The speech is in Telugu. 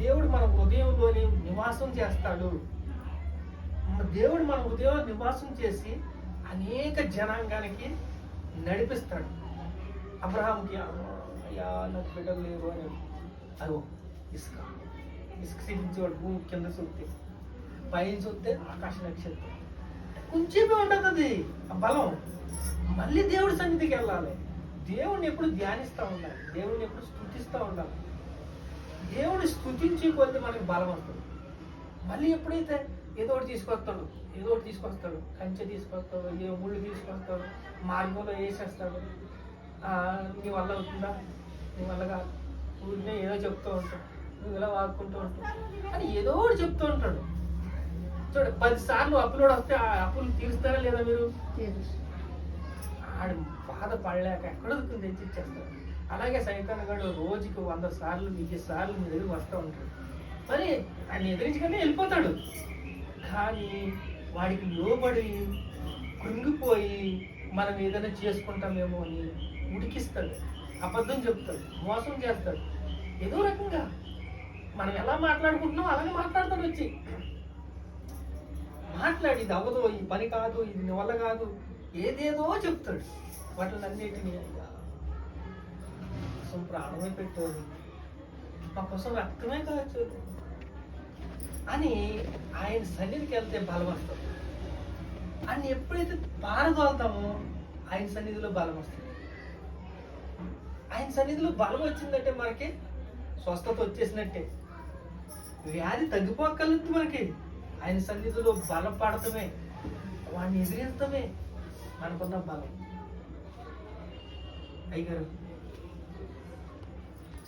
దేవుడు మన హృదయంలోనే నివాసం చేస్తాడు. దేవుడు మన హృదయంలో నివాసం చేసి అనేక జనాంగానికి నడిపిస్తాడు. అబ్రహాంకి అయ్యా నాకు బిడ్డలు లేరు అని అదో ఇసుక. ఇసుక చూపించేవాడు భూమి కింద చూస్తే పైన చూస్తే ఆకాశ నక్షత్రం. కొంచెమే ఉండదు. అది ఆ బలం. మళ్ళీ దేవుడి సన్నిధికి వెళ్ళాలి. దేవుడిని ఎప్పుడు ధ్యానిస్తూ ఉండాలి. దేవుడిని ఎప్పుడు స్థుతిస్తూ ఉండాలి. దేవుని స్థుతించి కొద్ది మనకి బలం వస్తుంది. మళ్ళీ ఎప్పుడైతే ఏదో ఒకటి తీసుకొస్తాడు ఏదో ఒకటి తీసుకొస్తాడు కంచె తీసుకొస్తాడు ఏ ముళ్ళు తీసుకొస్తాడు మార్గంలో వేసేస్తాడు. నీ వల్ల అవుతుందా? నీ వల్ల కాదు. ఊరినే ఏదో చెప్తూ ఉంటాడు. నువ్వు ఇలా వాడుకుంటూ ఉంటావు. అని ఏదో ఒకటి చెప్తూ ఉంటాడు. చూడు పది సార్లు అప్పులోడు వస్తే ఆ అప్పులు తీరుస్తారా లేదా మీరు? ఆడు బాధపడలేక ఎక్కడో ఎక్కడ దొరుకుతుంది తెచ్చి ఇచ్చేస్తాడు అలాగే సైతాన్ గడు రోజుకి వంద సార్లు వెయ్యి సార్లు మీ దగ్గరికి వస్తూ ఉంటాడు. మరి ఆయన ఎదిరించగానే వెళ్ళిపోతాడు. కానీ వాడికి లోబడి కృంగిపోయి మనం ఏదైనా చేసుకుంటామేమో అని ఉడికిస్తాడు. అబద్ధం చెప్తాడు. మోసం చేస్తాడు. ఏదో రకంగా మనం ఎలా మాట్లాడుకుంటున్నాం అలాగే మాట్లాడతాడు వచ్చి. మాట్లాడి ఇది అవ్వదు ఈ పని కాదు ఇది నీ వల్ల కాదు. ఏదేదో చెప్తాడు. వాటిని అన్నిటిని అయ్యా. కోసం ప్రాణమే పెట్టాడు మా కోసం రక్తమే కావచ్చు అని ఆయన సన్నిధికి వెళ్తే బలం వస్తుంది అని ఎప్పుడైతే పారదోలుతామో ఆయన సన్నిధిలో బలం వస్తుంది. ఆయన సన్నిధిలో బలం వచ్చిందంటే మనకి స్వస్థత వచ్చేసినట్టే. వ్యాధి తగ్గిపోగలుగుతుంది మనకి. ఆయన సన్నిధిలో బలపడటమే వాడిని ఎదిరించడమే మనకున్న బలం అయ్యగారు